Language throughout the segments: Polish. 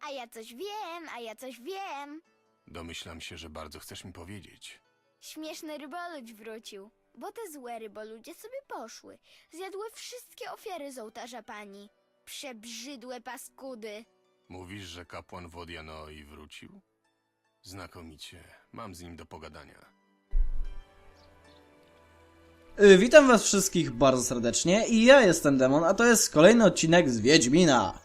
A ja coś wiem, a ja coś wiem. Domyślam się, że bardzo chcesz mi powiedzieć. Śmieszny ryboludź wrócił, bo te złe ryboludzie sobie poszły. Zjadły wszystkie ofiary z ołtarza pani. Przebrzydłe paskudy. Mówisz, że kapłan Wodianoi wrócił? Znakomicie. Mam z nim do pogadania. Y, Witam was wszystkich bardzo serdecznie i ja jestem Demon, a to jest kolejny odcinek z Wiedźmina.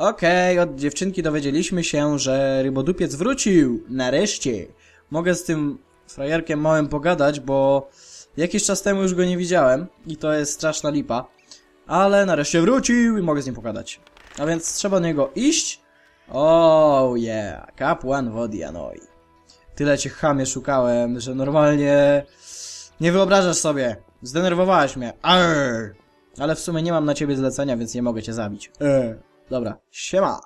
Okej, od dziewczynki dowiedzieliśmy się, że rybodupiec wrócił. Nareszcie. Mogę z tym frajerkiem małym pogadać, bo jakiś czas temu już go nie widziałem i to jest straszna lipa. Ale nareszcie wrócił i mogę z nim pogadać. A więc trzeba do niego iść. Oh yeah, kapłan Wodianoi. Tyle cię chamie szukałem, że normalnie... Nie wyobrażasz sobie. Zdenerwowałaś mnie. Arr. Ale w sumie nie mam na ciebie zlecenia, więc nie mogę cię zabić. Eee. Dobra. Siema.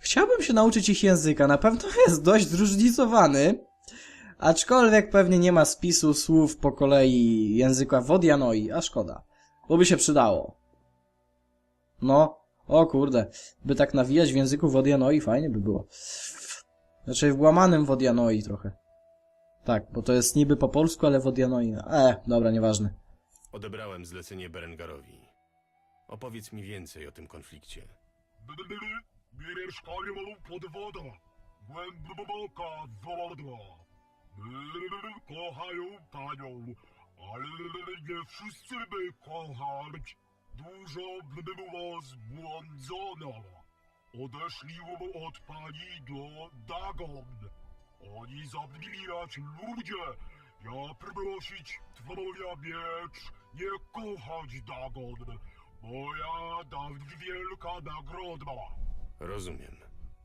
Chciałbym się nauczyć ich języka. Na pewno jest dość zróżnicowany. Aczkolwiek pewnie nie ma spisu słów po kolei języka Wodianoi, a szkoda. Bo by się przydało. No. O kurde. By tak nawijać w języku Wodianoi, fajnie by było. Znaczy w łamanym Wodianoi trochę. Tak, bo to jest niby po polsku, ale Wodianoi. E, dobra, nieważne. Odebrałem zlecenie Berengarowi. Opowiedz mi więcej o tym konflikcie. Mieszkanie mam pod wodą. Głęboka woda. Kochają panią, ale nie wszyscy by kochać. Dużo było zbłądzono. Odeszli od pani do Dagon. Oni zabijać ludzie. Ja prosić twoja miecz, nie kochać Dagon. Moja da wielka nagroda. Rozumiem.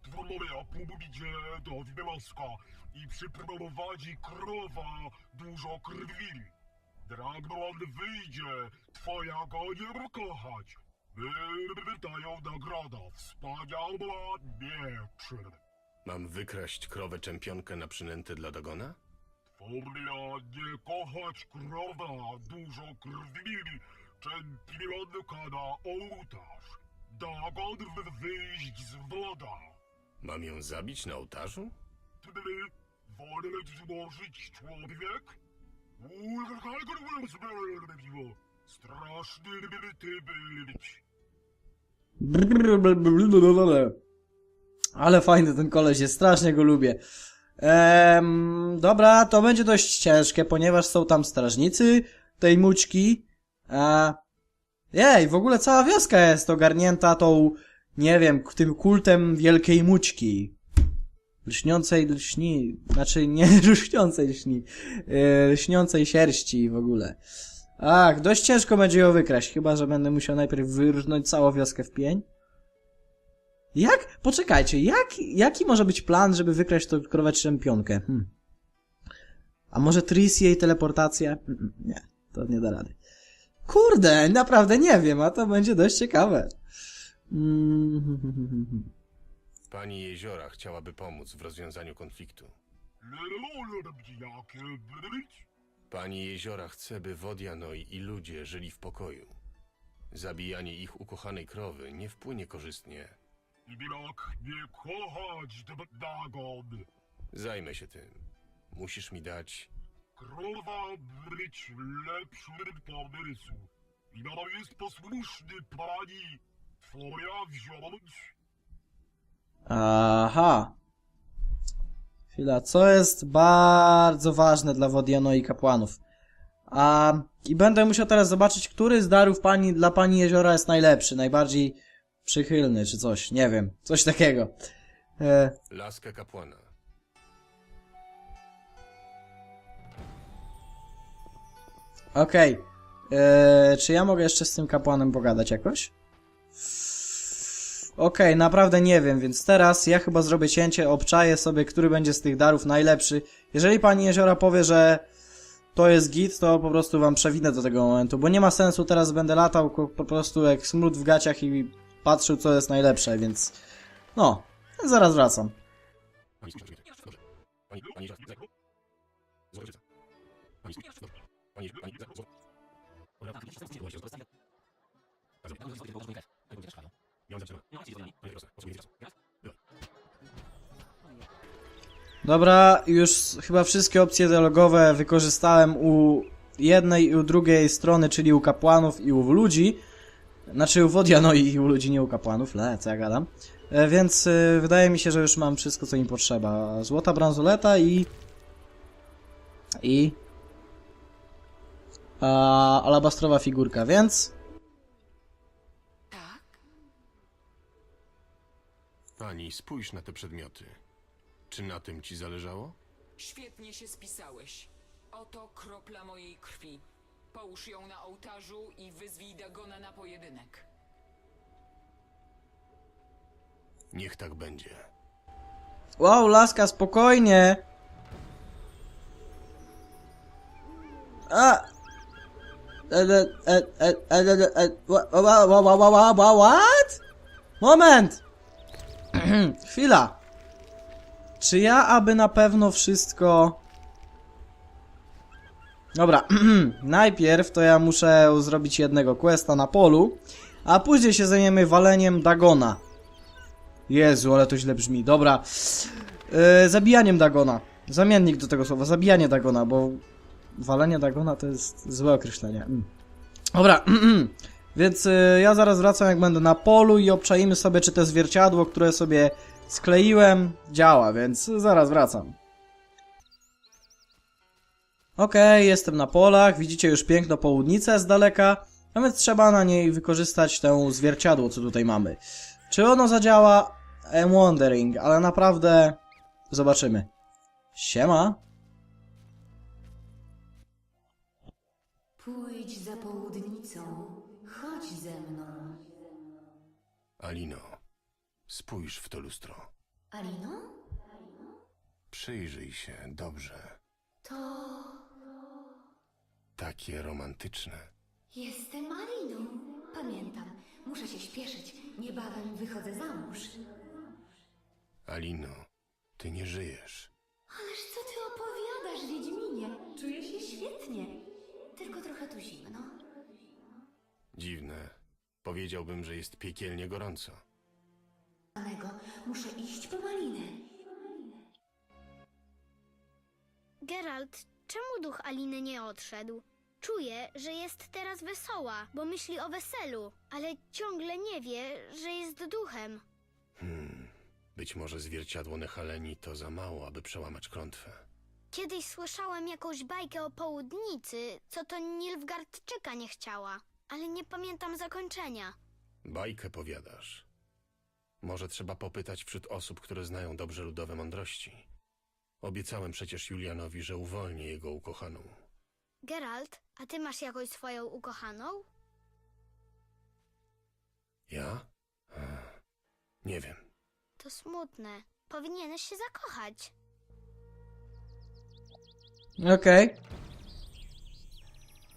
Twoja pójdzie do wioska i przyprowadzi krowa dużo krwi. Dragon wyjdzie, twoja go nie kochać. Dają nagroda, wspaniała miecz. Mam wykraść krowę czempionkę na przynętę dla Dagona? Twoja nie kochać krowa, dużo krwi, czempionka na ołtarz. Dagon wyjść z woda. Mam ją zabić na ołtarzu? Ty wolny złożyć człowiek? Straszny ty być. Ale fajny ten koleś jest, strasznie go lubię. Ehm, dobra, to będzie dość ciężkie, ponieważ są tam strażnicy tej mućki. E, jej, w ogóle cała wioska jest ogarnięta tą, nie wiem, tym kultem wielkiej mućki. Lśniącej lśni, znaczy nie lśniącej lśni, e, lśniącej sierści w ogóle. Ach, dość ciężko będzie ją wykraść, chyba że będę musiał najpierw wyrżnąć całą wioskę w pień. Jak? Poczekajcie, jak, jaki może być plan, żeby wykraść tą krowę czempionkę? Hmm. A może Tris jej teleportacja? Mm, Nie, to nie da rady. Kurde, naprawdę nie wiem, a to będzie dość ciekawe. Mm, Pani Jeziora chciałaby pomóc w rozwiązaniu konfliktu. Pani Jeziora chce, by Wodianoi i ludzie żyli w pokoju. Zabijanie ich ukochanej krowy nie wpłynie korzystnie. Jak nie kochać Dagon. Zajmę się tym. Musisz mi dać... Krowa być lepszym pomysł. I nadal jest posłuszny pani. Twoja wziąć. Aha. Chwila, co jest bardzo ważne dla Wodiano i kapłanów. A, I będę musiał teraz zobaczyć, który z darów pani dla pani jeziora jest najlepszy, najbardziej przychylny, czy coś, nie wiem, coś takiego. E, Laskę kapłana. Okej. E, Czy ja mogę jeszcze z tym kapłanem pogadać jakoś? Okej, naprawdę nie wiem, więc teraz ja chyba zrobię cięcie, obczaję sobie, który będzie z tych darów najlepszy. Jeżeli pani Jeziora powie, że to jest git, to po prostu wam przewinę do tego momentu, bo nie ma sensu teraz będę latał po prostu jak smród w gaciach i patrzył, co jest najlepsze, więc... No, zaraz wracam. Dobra, już chyba wszystkie opcje dialogowe wykorzystałem u jednej i u drugiej strony, czyli u kapłanów i u ludzi. Znaczy u Wodianoi i u ludzi, nie u kapłanów, le, co ja gadam. E, więc e, wydaje mi się, że już mam wszystko, co mi potrzeba. Złota bransoleta i... I... A, alabastrowa figurka, więc... Tak? Pani, spójrz na te przedmioty. Czy na tym ci zależało? Świetnie się spisałeś. Oto kropla mojej krwi. Połóż ją na ołtarzu i wyzwij Dagona na pojedynek. Niech tak będzie. Wow, laska, spokojnie! A! E, e, e, e, e, e, e, wa- wa- wa- wa- wa- wa- wa- What? Moment! Chwila. Czy ja aby na pewno wszystko... Dobra, najpierw to ja muszę zrobić jednego questa na polu, a później się zajmiemy waleniem Dagona. Jezu, ale to źle brzmi. Dobra. Yy, zabijaniem Dagona. Zamiennik do tego słowa. Zabijanie Dagona, bo walenie Dagona to jest złe określenie. Mm. Dobra. Więc yy, ja zaraz wracam, jak będę na polu i obczaimy sobie, czy to zwierciadło, które sobie skleiłem, działa, więc zaraz wracam. Okej, jestem na polach. Widzicie już piękno południcę z daleka. A więc trzeba na niej wykorzystać tę zwierciadło, co tutaj mamy. Czy ono zadziała? I'm wondering, ale naprawdę zobaczymy. Siema. Pójdź za południcą, chodź ze mną. Alino, spójrz w to lustro. Alino? Przyjrzyj się dobrze. To Takie romantyczne. jestem Aliną. Pamiętam, muszę się śpieszyć. Niebawem wychodzę za mąż. Alino, ty nie żyjesz. Ależ co ty opowiadasz, Wiedźminie? Czuję się świetnie. Tylko trochę tu zimno. Dziwne. Powiedziałbym, że jest piekielnie gorąco. Anego, muszę iść po malinę. Geralt, czemu duch Aliny nie odszedł? Czuję, że jest teraz wesoła, bo myśli o weselu, ale ciągle nie wie, że jest duchem. Hmm. Być może zwierciadło Nehaleni to za mało, aby przełamać klątwę. Kiedyś słyszałem jakąś bajkę o południcy, co to Nilfgaardczyka nie chciała, ale nie pamiętam zakończenia. Bajkę powiadasz. Może trzeba popytać wśród osób, które znają dobrze ludowe mądrości. Obiecałem przecież Julianowi, że uwolnię jego ukochaną. Geralt, a ty masz jakąś swoją ukochaną? Ja? Ech, Nie wiem. To smutne. Powinieneś się zakochać. Okej.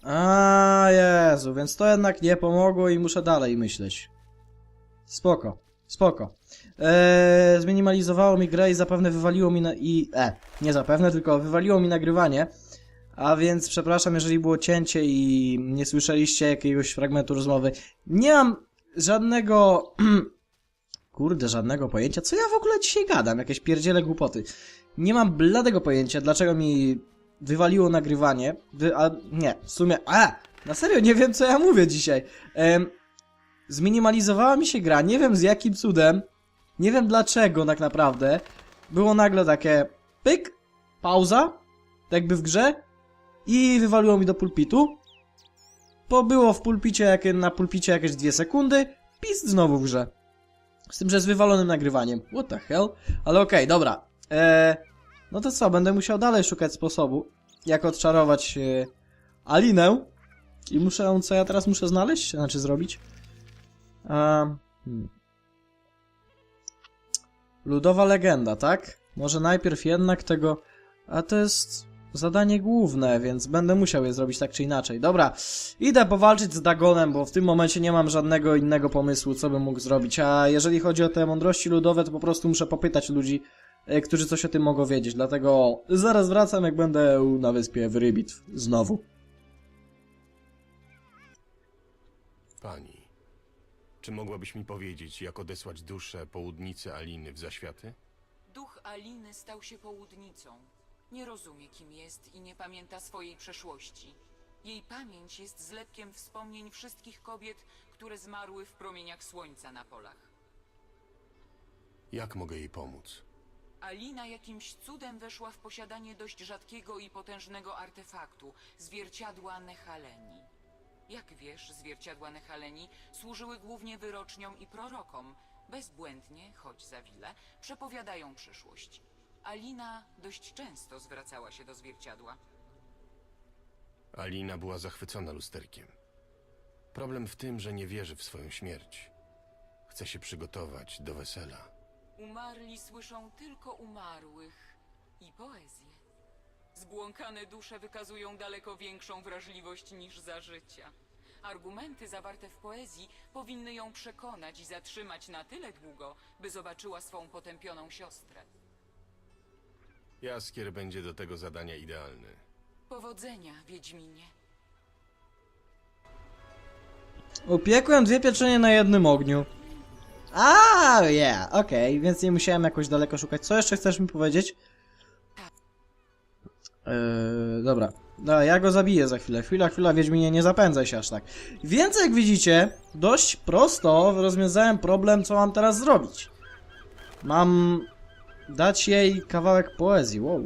A Jezu, więc to jednak nie pomogło i muszę dalej myśleć. Spoko, spoko. Eee, zminimalizowało mi grę i zapewne wywaliło mi na... i... E, nie zapewne, tylko wywaliło mi nagrywanie. A więc przepraszam, jeżeli było cięcie i nie słyszeliście jakiegoś fragmentu rozmowy. Nie mam żadnego... Kurde, żadnego pojęcia. Co ja w ogóle dzisiaj gadam? Jakieś pierdziele głupoty. Nie mam bladego pojęcia, dlaczego mi wywaliło nagrywanie. Wy, a nie, w sumie. A! Na serio, nie wiem co ja mówię dzisiaj. Em, zminimalizowała mi się gra, nie wiem z jakim cudem. Nie wiem dlaczego tak naprawdę. Było nagle takie pyk, pauza, tak jakby w grze i wywaliło mi do pulpitu. Pobyło w pulpicie, jak, na pulpicie jakieś dwie sekundy, pist znowu w grze. Z tym, że z wywalonym nagrywaniem. What the hell? Ale okej, dobra. Eee, no to co, będę musiał dalej szukać sposobu, jak odczarować e, Alinę. I muszę, co ja teraz muszę znaleźć? Znaczy zrobić? Hmm. Ludowa legenda, tak? Może najpierw jednak tego... A to jest zadanie główne, więc będę musiał je zrobić tak czy inaczej. Dobra, idę powalczyć z Dagonem, bo w tym momencie nie mam żadnego innego pomysłu, co bym mógł zrobić. A jeżeli chodzi o te mądrości ludowe, to po prostu muszę popytać ludzi, e, którzy coś o tym mogą wiedzieć. Dlatego zaraz wracam, jak będę na wyspie w Rybitw. Znowu. Czy mogłabyś mi powiedzieć, jak odesłać duszę południcy Aliny w zaświaty? Duch Aliny stał się południcą. Nie rozumie, kim jest i nie pamięta swojej przeszłości. Jej pamięć jest zlepkiem wspomnień wszystkich kobiet, które zmarły w promieniach słońca na polach. Jak mogę jej pomóc? Alina jakimś cudem weszła w posiadanie dość rzadkiego i potężnego artefaktu zwierciadła Nehaleni. Jak wiesz, zwierciadła Nehaleni służyły głównie wyroczniom i prorokom. Bezbłędnie, choć za wile, przepowiadają przyszłość. Alina dość często zwracała się do zwierciadła. Alina była zachwycona lusterkiem. Problem w tym, że nie wierzy w swoją śmierć. Chce się przygotować do wesela. Umarli słyszą tylko umarłych i poezję. Zbłąkane dusze wykazują daleko większą wrażliwość niż za życia. Argumenty zawarte w poezji powinny ją przekonać i zatrzymać na tyle długo, by zobaczyła swą potępioną siostrę. Jaskier będzie do tego zadania idealny. Powodzenia, Wiedźminie. Upiekłem dwie pieczenie na jednym ogniu. A, yeah, okej, więc nie musiałem jakoś daleko szukać. Co jeszcze chcesz mi powiedzieć? Yy, dobra. No, ja go zabiję za chwilę. Chwila, chwila, Wiedźminie, nie zapędzaj się aż tak. Więc jak widzicie, dość prosto rozwiązałem problem, co mam teraz zrobić. Mam dać jej kawałek poezji, wow.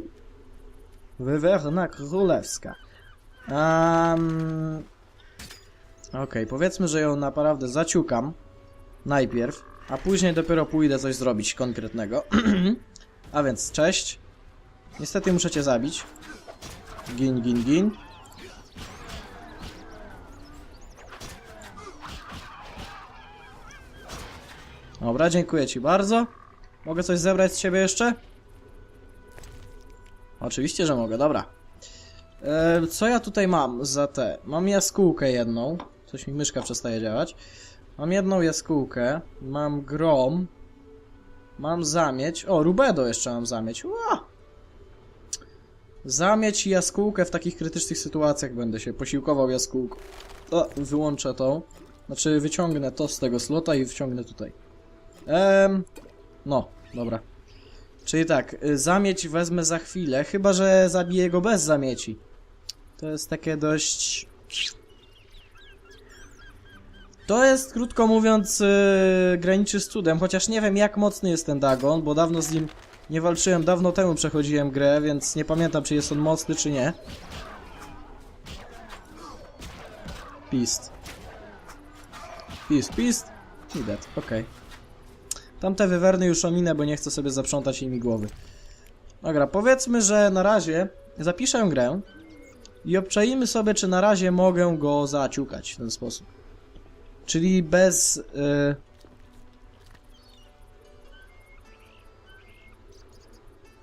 Wywerna królewska. Um, Okej, powiedzmy, że ją naprawdę zaciukam najpierw, a później dopiero pójdę coś zrobić konkretnego. a więc, cześć. Niestety muszę cię zabić. Gin, gin, gin. Dobra, dziękuję ci bardzo. Mogę coś zebrać z ciebie jeszcze? Oczywiście, że mogę, dobra. E, co ja tutaj mam za te? Mam jaskółkę jedną. Coś mi myszka przestaje działać. Mam jedną jaskółkę. Mam grom. Mam zamieć. O, rubedo jeszcze mam zamieć. Ła! Zamieć jaskółkę w takich krytycznych sytuacjach będę się posiłkował jaskółką. O, wyłączę to. Znaczy wyciągnę to z tego slota i wciągnę tutaj. Ehm, no, dobra. Czyli tak, y, zamieć wezmę za chwilę, chyba że zabiję go bez zamieci. To jest takie dość... To jest, krótko mówiąc, yy, graniczy z cudem, chociaż nie wiem jak mocny jest ten Dagon, bo dawno z nim nie walczyłem, dawno temu przechodziłem grę, więc nie pamiętam czy jest on mocny czy nie. Pist. Pist, pist. I dead, okej. Tamte wywerny już ominę, bo nie chcę sobie zaprzątać nimi głowy. Dobra, powiedzmy, że na razie zapiszę grę i obczajmy sobie, czy na razie mogę go zaciukać w ten sposób. Czyli bez... y,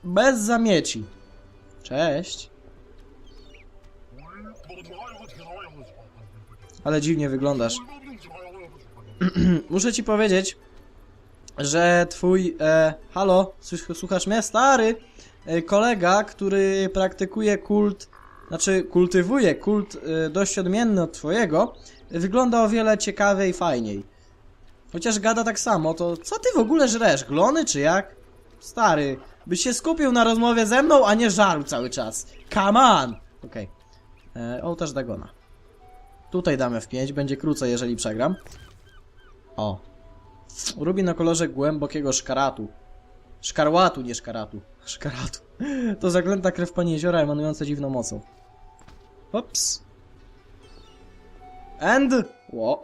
Bez zamieci. Cześć. Ale dziwnie wyglądasz. Muszę ci powiedzieć, że twój... E, halo, Słuch- słuchasz mnie? Stary e, kolega, który praktykuje kult, znaczy kultywuje kult e, dość odmienny od twojego, wygląda o wiele ciekawiej i fajniej. Chociaż gada tak samo, to co ty w ogóle żresz? Glony czy jak? Stary, byś się skupił na rozmowie ze mną, a nie żarł cały czas. Come on! Okej. Okay. Ołtarz Dagona. Tutaj damy F5, będzie krócej, jeżeli przegram. O, Rubin o kolorze głębokiego szkaratu. Szkarłatu, nie szkaratu. Szkaratu. To zaklęta krew pani jeziora emanująca dziwną mocą. Ops. And... Wo,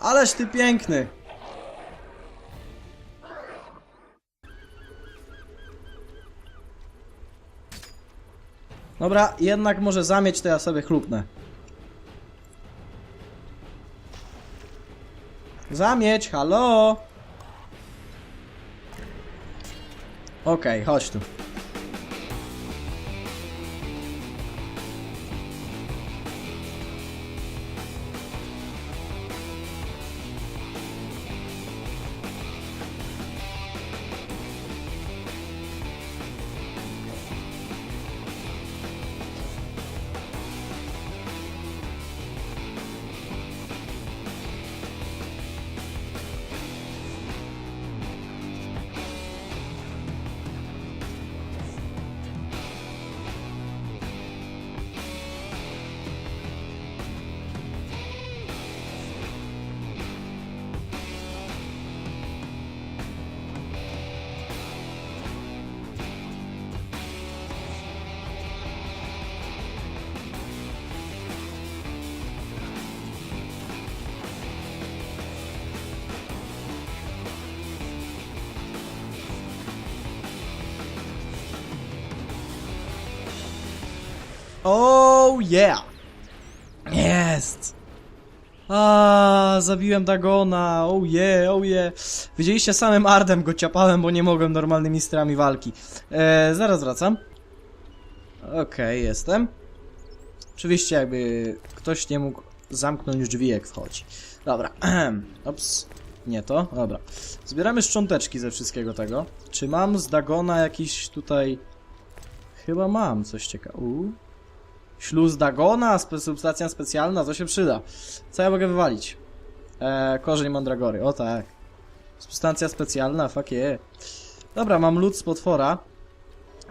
Ależ ty piękny! Dobra, jednak może zamieć, to ja sobie chlupnę. Zamieć, halo! Okej, okay, chodź tu. Oh yeah! Jest! A, zabiłem Dagona, oh yeah, oh yeah. Widzieliście, samym Ardem go ciapałem, bo nie mogłem normalnymi strami walki. E, zaraz wracam. Okej, jestem. Oczywiście jakby ktoś nie mógł zamknąć drzwi jak wchodzi. Dobra, ops, nie to, dobra. Zbieramy szcząteczki ze wszystkiego tego. Czy mam z Dagona jakiś tutaj... Chyba mam coś ciekawego. Śluz Dagona, substancja specjalna, to się przyda. Co ja mogę wywalić? Eee, korzeń mandragory, o tak. Substancja specjalna, fuck yeah. Dobra, mam lód z potwora.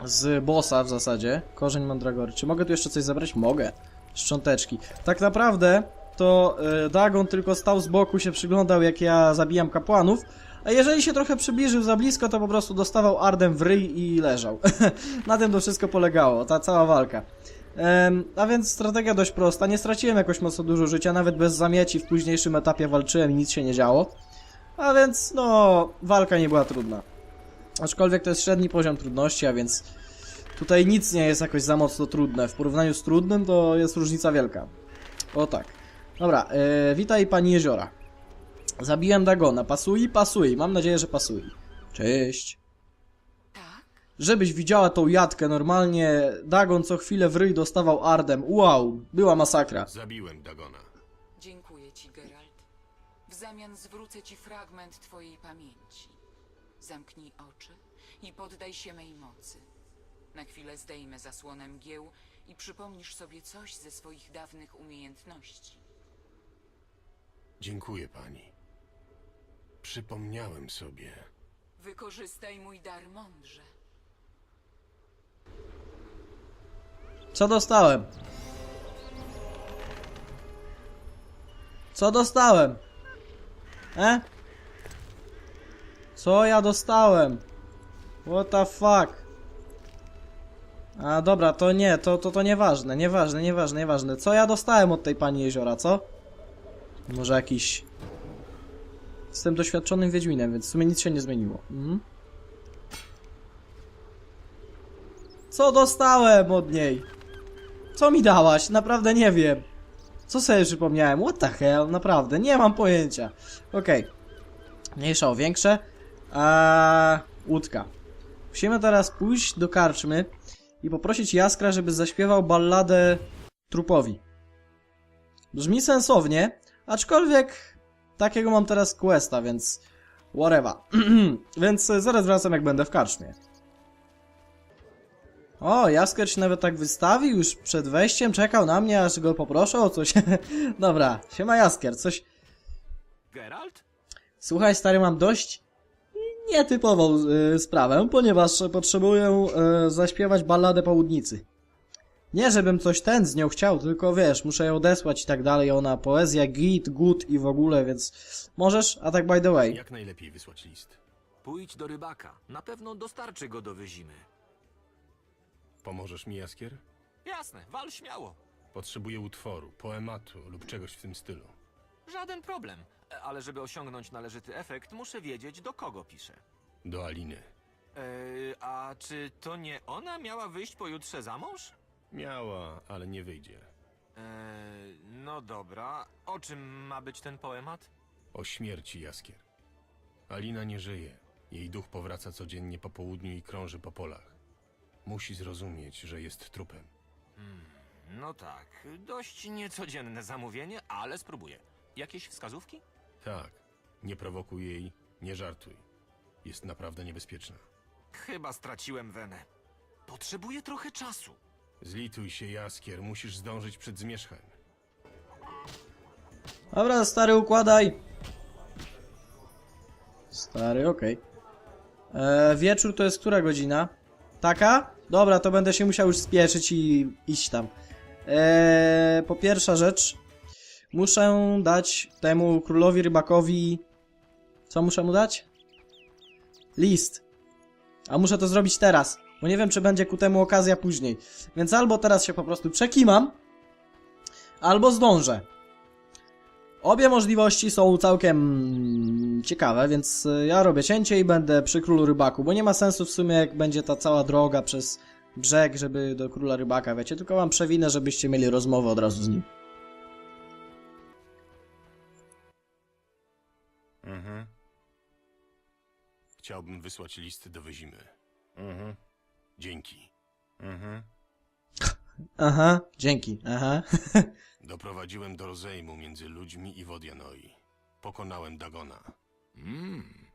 Z bossa w zasadzie. Korzeń mandragory. Czy mogę tu jeszcze coś zabrać? Mogę. Szcząteczki. Tak naprawdę to e, Dagon tylko stał z boku, się przyglądał jak ja zabijam kapłanów. A jeżeli się trochę przybliżył za blisko, to po prostu dostawał ardem w ryj i leżał. Na tym to wszystko polegało, ta cała walka. A więc strategia dość prosta. Nie straciłem jakoś mocno dużo życia, nawet bez zamieci w późniejszym etapie walczyłem i nic się nie działo. A więc, no, walka nie była trudna. Aczkolwiek to jest średni poziom trudności, a więc tutaj nic nie jest jakoś za mocno trudne. W porównaniu z trudnym to jest różnica wielka. O tak. Dobra, e, witaj pani jeziora. Zabiłem Dagona. Pasuje? Pasuje. Mam nadzieję, że pasuje. Cześć. Żebyś widziała tą jatkę, normalnie Dagon co chwilę w ryj dostawał ardem. Wow, była masakra. Zabiłem Dagona. Dziękuję ci, Geralt. W zamian zwrócę ci fragment twojej pamięci. Zamknij oczy i poddaj się mej mocy. Na chwilę zdejmę zasłonę mgieł i przypomnisz sobie coś ze swoich dawnych umiejętności. Dziękuję pani. Przypomniałem sobie. Wykorzystaj mój dar mądrze. Co dostałem? Co dostałem? E? Co ja dostałem? What the fuck? A dobra, to nie, to, to, to nieważne, nieważne, nieważne, nieważne. Co ja dostałem od tej pani jeziora, co? Może jakiś... Jestem doświadczonym Wiedźminem, więc w sumie nic się nie zmieniło. Mhm. Co dostałem od niej? Co mi dałaś? Naprawdę nie wiem. Co sobie przypomniałem? What the hell? Naprawdę, nie mam pojęcia. Okej. Mniejsza o większe. Eee, łódka. Musimy teraz pójść do karczmy i poprosić Jaskra, żeby zaśpiewał balladę trupowi. Brzmi sensownie, aczkolwiek takiego mam teraz questa, więc whatever. więc zaraz wracam jak będę w karczmie. O, Jaskier się nawet tak wystawił już przed wejściem, czekał na mnie, aż go poproszę o coś. Dobra, siema Jaskier, coś... Geralt? Słuchaj, stary, mam dość nietypową y, sprawę, ponieważ potrzebuję y, zaśpiewać balladę południcy. Nie, żebym coś ten z nią chciał, tylko wiesz, muszę ją odesłać i tak dalej, ona poezja, git, good i w ogóle, więc możesz? A tak by the way. Jak najlepiej wysłać list? Pójdź do rybaka. Na pewno dostarczy go do wyzimy. Pomożesz mi, Jaskier? Jasne, wal śmiało. Potrzebuję utworu, poematu lub czegoś w tym stylu. Żaden problem. Ale żeby osiągnąć należyty efekt, muszę wiedzieć, do kogo piszę. Do Aliny. Eee, a czy to nie ona miała wyjść pojutrze za mąż? Miała, ale nie wyjdzie. Eee, no dobra. O czym ma być ten poemat? O śmierci Jaskier. Alina nie żyje. Jej duch powraca codziennie po południu i krąży po polach. Musi zrozumieć, że jest trupem. No tak, dość niecodzienne zamówienie, ale spróbuję. Jakieś wskazówki? Tak, nie prowokuj jej, nie żartuj. Jest naprawdę niebezpieczna. Chyba straciłem wenę. Potrzebuję trochę czasu. Zlituj się, Jaskier, musisz zdążyć przed zmierzchem. Dobra, stary, układaj. Stary, okej. E, Wieczór to jest która godzina? Taka? Dobra, to będę się musiał już spieszyć i iść tam. E, po pierwsza rzecz, muszę dać temu królowi rybakowi. Co muszę mu dać? List. A muszę to zrobić teraz, bo nie wiem, czy będzie ku temu okazja później. Więc albo teraz się po prostu przekimam, albo zdążę. Obie możliwości są całkiem ciekawe, więc y, ja robię cięcie i będę przy królu rybaku, bo nie ma sensu w sumie jak będzie ta cała droga przez brzeg, żeby do króla rybaka, wiecie, tylko wam przewinę, żebyście mieli rozmowę od razu z nim. Mhm. Chciałbym wysłać listy do Wyzimy. Mhm. Dzięki. Mhm. Aha, dzięki, aha. Doprowadziłem do rozejmu między ludźmi i Wodianoi. Pokonałem Dagona. Mmm.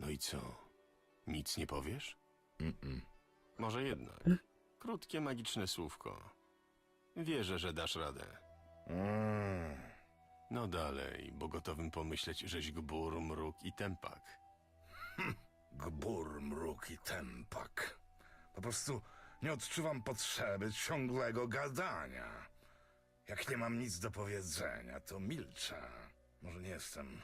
No i co? Nic nie powiesz? Mm-mm. Może jednak. Krótkie magiczne słówko. Wierzę, że dasz radę. Mm. No dalej, bo gotowym pomyśleć, żeś gbur, mruk i tempak. Gbur, mruk i tempak. Po prostu nie odczuwam potrzeby ciągłego gadania. Jak nie mam nic do powiedzenia, to milczę. Może nie jestem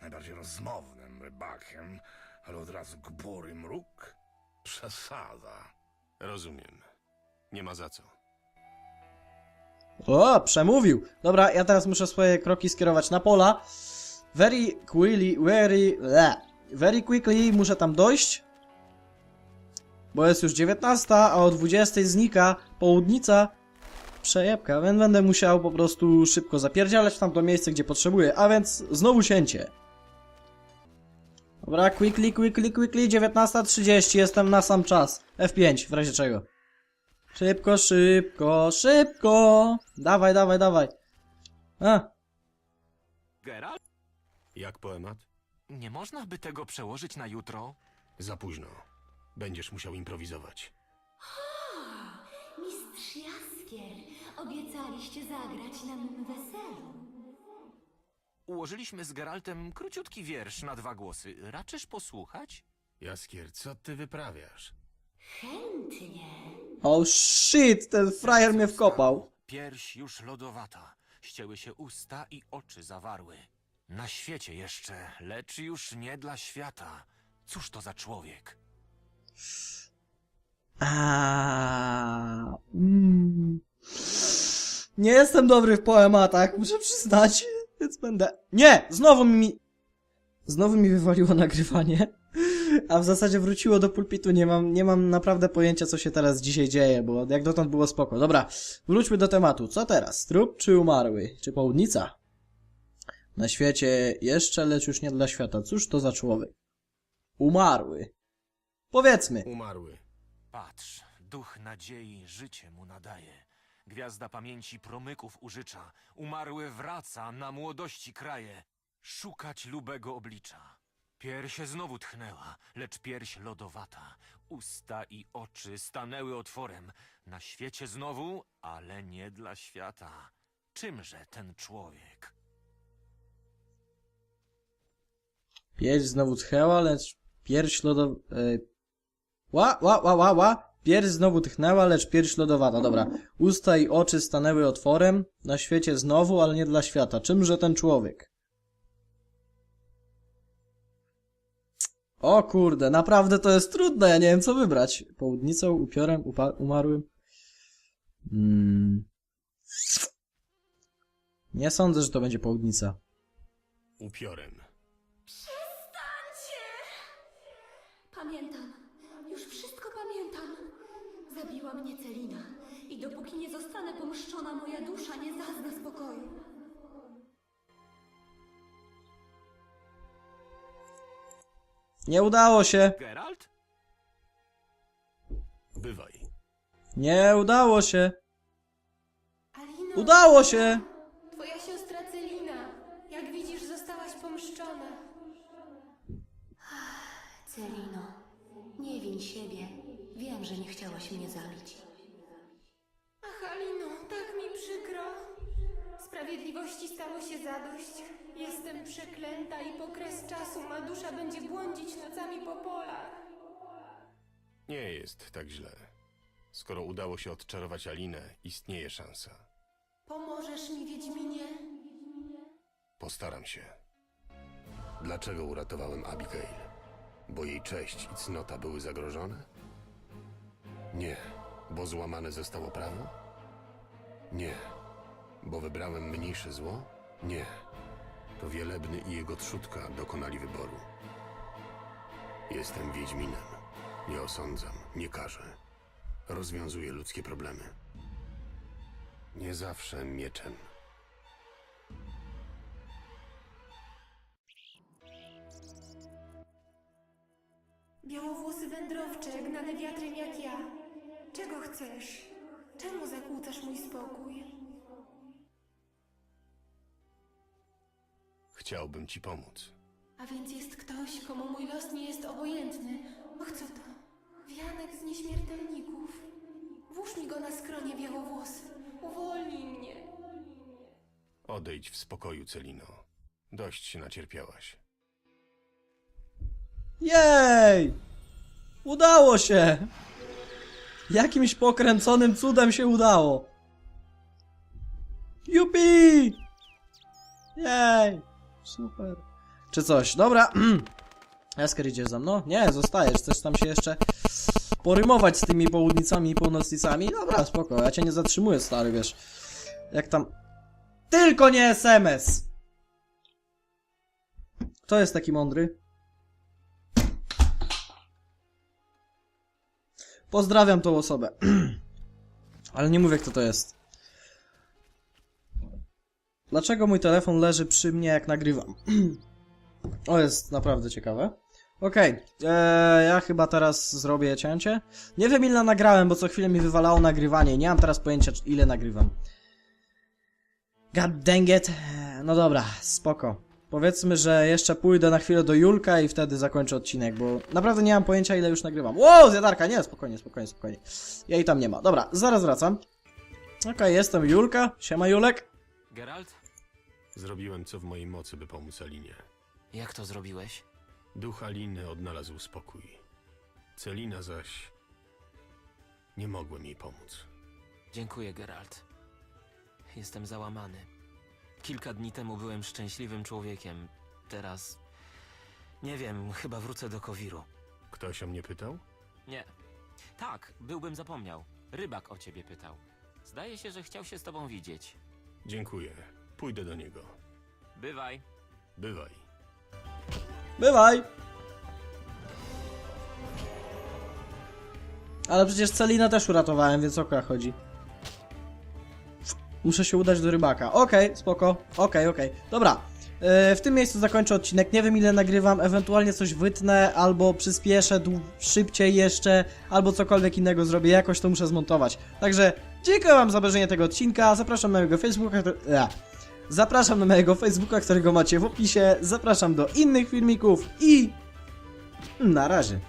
najbardziej rozmownym rybakiem, ale od razu gbur i mruk? Przesada. Rozumiem. Nie ma za co. O, przemówił. Dobra, ja teraz muszę swoje kroki skierować na pola. Very quickly, very, le. very quickly muszę tam dojść. Bo jest już 19, a o 20 znika południca. Przejebka, więc będę musiał po prostu szybko zapierdzielać w tamto miejsce, gdzie potrzebuję. A więc znowu cięcie. Dobra, quickly, quickly, quickly, 19.30, jestem na sam czas. F5, w razie czego. Szybko, szybko, szybko! Dawaj, dawaj, dawaj. A, Geralt? Jak poemat? Nie można by tego przełożyć na jutro? Za późno. Będziesz musiał improwizować. Mistrz Jaskier, obiecaliście zagrać na mym weselu. Ułożyliśmy z Geraltem króciutki wiersz na dwa głosy. Raczysz posłuchać? Jaskier, co ty wyprawiasz? Chętnie. oh shit, ten frajer mnie wkopał. Pierś już lodowata, ścięły się usta i oczy zawarły. Na świecie jeszcze, lecz już nie dla świata. Cóż to za człowiek? A, mm. Nie jestem dobry w poematach, muszę przyznać, więc będę... Nie! Znowu mi... Znowu mi wywaliło nagrywanie, a w zasadzie wróciło do pulpitu, nie mam, nie mam naprawdę pojęcia, co się teraz dzisiaj dzieje, bo jak dotąd było spoko. Dobra, wróćmy do tematu. Co teraz? Trup czy umarły? Czy południca? Na świecie jeszcze, lecz już nie dla świata. Cóż to za człowiek? Umarły. Powiedzmy. Umarły. Patrz, duch nadziei życie mu nadaje. Gwiazda pamięci promyków użycza. Umarły wraca, na młodości kraje. Szukać lubego oblicza. Pierś znowu tchnęła, lecz pierś lodowata. Usta i oczy stanęły otworem. Na świecie znowu, ale nie dla świata. Czymże ten człowiek? Pierś znowu tchnęła, lecz pierś lodow... E... Ła, ła, ła, ła, ła. Pierś znowu tchnęła, lecz pierś lodowata. Dobra. Usta i oczy stanęły otworem. Na świecie znowu, ale nie dla świata. Czymże ten człowiek? O kurde, naprawdę to jest trudne, ja nie wiem co wybrać. Południcą, upiorem, umarłym. Hmm. Nie sądzę, że to będzie południca. Upiorem. Wszystko pamiętam. Zabiła mnie Celina i dopóki nie zostanę pomszczona, moja dusza nie zazna spokoju. Nie udało się. Geralt? Bywaj. Nie udało się. Alino, Udało się! twoja siostra Celina. Jak widzisz, zostałaś pomszczona. Celino, nie win siebie. Że nie chciałaś mnie zabić. Ach, Alino, tak mi przykro. Sprawiedliwości stało się zadość. Jestem przeklęta i po kres czasu ma dusza będzie błądzić nocami po polach. Nie jest tak źle. Skoro udało się odczarować Alinę, istnieje szansa. Pomożesz mi, Wiedźminie? Postaram się. Dlaczego uratowałem Abigail? Bo jej cześć i cnota były zagrożone? Nie, bo złamane zostało prawo? Nie, bo wybrałem mniejsze zło? Nie, to Wielebny i jego trzutka dokonali wyboru. Jestem Wiedźminem. Nie osądzam, nie karzę. Rozwiązuję ludzkie problemy. Nie zawsze mieczem. Białowłosy wędrowcze, gnane wiatrem jak ja. Czego chcesz? Czemu zakłócasz mój spokój? Chciałbym ci pomóc. A więc jest ktoś, komu mój los nie jest obojętny. Och, co to? Wianek z nieśmiertelników. Włóż mi go na skronie białowłosy. Uwolnij mnie. Odejdź w spokoju, Celino. Dość się nacierpiałaś. Jej! Udało się! Jakimś pokręconym cudem się udało. Jupi! Jej! Super. Czy coś? Dobra. Esker idziesz za mną? Nie, zostajesz. Chcesz tam się jeszcze porymować z tymi południcami i północnicami? Dobra, spoko. Ja cię nie zatrzymuję, stary, wiesz. Jak tam... Tylko nie SMS! Kto jest taki mądry? Pozdrawiam tą osobę. Ale nie mówię, kto to jest. Dlaczego mój telefon leży przy mnie, jak nagrywam? o, jest naprawdę ciekawe. Okej, eee, ja chyba teraz zrobię cięcie. Nie wiem ile nagrałem, bo co chwilę mi wywalało nagrywanie. Nie mam teraz pojęcia, ile nagrywam. God dang it. No dobra, spoko. Powiedzmy, że jeszcze pójdę na chwilę do Julka i wtedy zakończę odcinek, bo naprawdę nie mam pojęcia ile już nagrywam. Wow, zjadarka, nie, spokojnie, spokojnie, spokojnie. Jej tam nie ma. Dobra, zaraz wracam. Okej, jestem Julka. Siema Julek. Geralt? Zrobiłem co w mojej mocy, by pomóc Alinie. Jak to zrobiłeś? Duch Aliny odnalazł spokój. Celina zaś... Nie mogłem jej pomóc. Dziękuję, Geralt. Jestem załamany. Kilka dni temu byłem szczęśliwym człowiekiem. Teraz. Nie wiem, chyba wrócę do Kowiru. Ktoś o mnie pytał? Nie. Tak, byłbym zapomniał. Rybak o ciebie pytał. Zdaje się, że chciał się z tobą widzieć. Dziękuję. Pójdę do niego. Bywaj. Bywaj. Bywaj. Ale przecież Celinę też uratowałem, więc o kogo chodzi? Muszę się udać do rybaka. Okej, spoko. Okej, okej. Dobra. E, w tym miejscu zakończę odcinek. Nie wiem ile nagrywam, ewentualnie coś wytnę, albo przyspieszę szybciej jeszcze, albo cokolwiek innego zrobię. Jakoś to muszę zmontować. Także dziękuję wam za obejrzenie tego odcinka. Zapraszam na mojego Facebooka. Ea. Zapraszam na mojego Facebooka, którego macie w opisie. Zapraszam do innych filmików i na razie.